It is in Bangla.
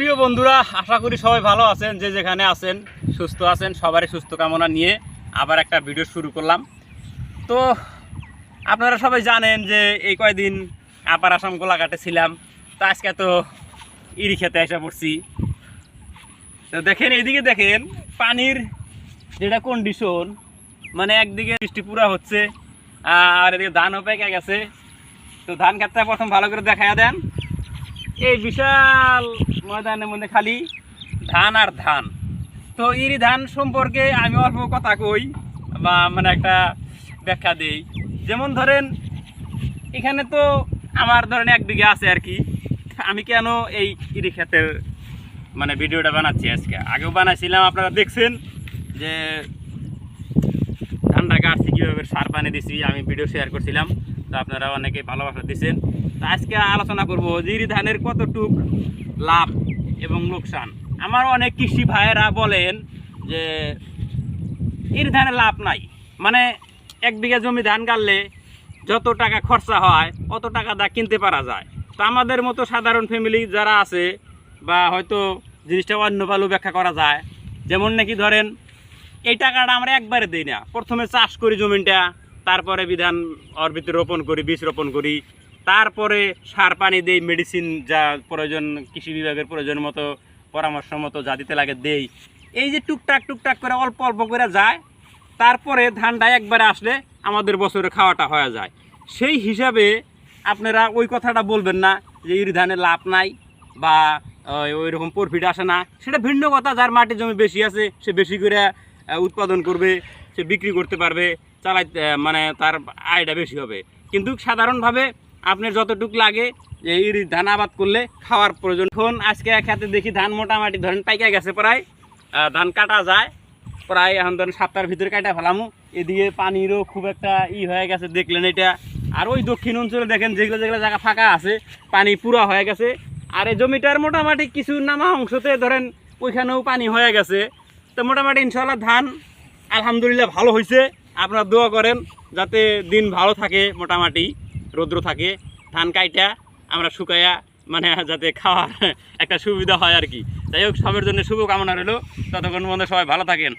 প্রিয় বন্ধুরা, আশা করি সবাই ভালো আছেন, যে যেখানে আছেন, সুস্থ আছেন, সবারই সুস্থ কামনা নিয়ে আবার একটা ভিডিও শুরু করলাম। তো, আপনারা সবাই জানেন যে এই কয়দিন আপার আসাম গোলাঘাটে ছিলাম, তো আজকে তো ইরি খেতে এসে পড়ছি। তো দেখেন, এইদিকে দেখেন, পানির যেটা কন্ডিশন মানে একদিকে বৃষ্টি পুরা হচ্ছে, আর এদিকে ধানও পেকে গেছে। তো ধান ক্ষেতটা প্রথম ভালো করে দেখাইয়া দেন। এই বিশাল ময়দানের মধ্যে খালি ধান আর ধান। তো ইরি ধান সম্পর্কে আমি অল্প কথা কই বা মানে একটা ব্যাখ্যা দেই। যেমন ধরেন, এখানে তো আমার ধরেন এক বিঘা আছে আর কি। আমি কেন এই ইরি ক্ষেতের মানে ভিডিওটা বানাচ্ছি আজকে? আগেও বানাইছিলাম, আপনারা দেখছেন যে ধানটা কাটছি, কীভাবে সার পানি দিছি, আমি ভিডিও শেয়ার করছিলাম। তো আপনারা অনেকে ভালোবাসা দিচ্ছেন আজকে আলোচনা করব জিরি ধানের কতটুক লাভ এবং লোকসান। আমার অনেক কৃষি ভাইয়েরা বলেন যে এর ধানে লাভ নাই। মানে এক বিঘা জমি ধান গাড়লে যত টাকা খরচা হয়, অত টাকা দা কিনতে পারা যায়। তো আমাদের মতো সাধারণ ফ্যামিলি যারা আছে বা হয়তো জিনিসটা অন্য ভালো ব্যাখ্যা করা যায়, যেমন নাকি ধরেন, এই টাকাটা আমরা একবারে দিই না। প্রথমে চাষ করি জমিনটা, তারপরে বিধান ওর ভিতরে রোপণ করি, বীজ রোপণ করি। তারপরে সার পানি দেই মেডিসিন যা প্রয়োজন কৃষি বিভাগের প্রয়োজন মতো পরামর্শ মতো যা দিতে লাগে দেই। এই যে টুকটাক টুকটাক করে অল্প অল্প করে যায় তারপরে ধানটা একবারে আসলে আমাদের বছরে খাওয়াটা হয়ে যায়। সেই হিসাবে আপনারা ওই কথাটা বলবেন না যে ইরি ধানে লাভ নাই বা ওই রকম প্রফিট আসে না। সেটা ভিন্ন কথা যার মাটি জমি বেশি আছে সে বেশি করে উৎপাদন করবে সে বিক্রি করতে পারবে চালাইতে আহ, মানে তার আয়টা বেশি হবে। কিন্তু সাধারণভাবে আপনার যতটুক লাগে এই ধান আবাদ করলে খাওয়ার প্রয়োজন। এখন আজকে খেতে দেখি ধান মোটামুটি ধরেন পাইকা গেছে প্রায় ধান কাটা যায়। প্রায় এখন ধরেন সাতটার ভিতরে কাটা ফেলামু। এদিকে পানিরও খুব একটা ই হয়ে গেছে, দেখলেন এটা। আর ওই দক্ষিণ অঞ্চলে দেখেন যেগুলো যেগুলো জায়গা ফাঁকা আছে, পানি পুরা হয়ে গেছে। আর এই জমিটার মোটামুটি কিছু নামা অংশতে ধরেন ওইখানেও পানি হয়ে গেছে। তো মোটামুটি ইনশাল্লাহ ধান আলহামদুলিল্লাহ ভালো হয়েছে আপনারা দোয়া করেন যাতে দিন ভালো থাকে মোটামুটি। রৌদ্র থাকে, ধান কাইটা আমরা শুকাইয়া মানে যাতে খাওয়ার একটা সুবিধা হয় আর কি। যাই হোক, সবের জন্য শুভকামনা রইল। ততক্ষণ মধ্যে সবাই ভালো থাকেন।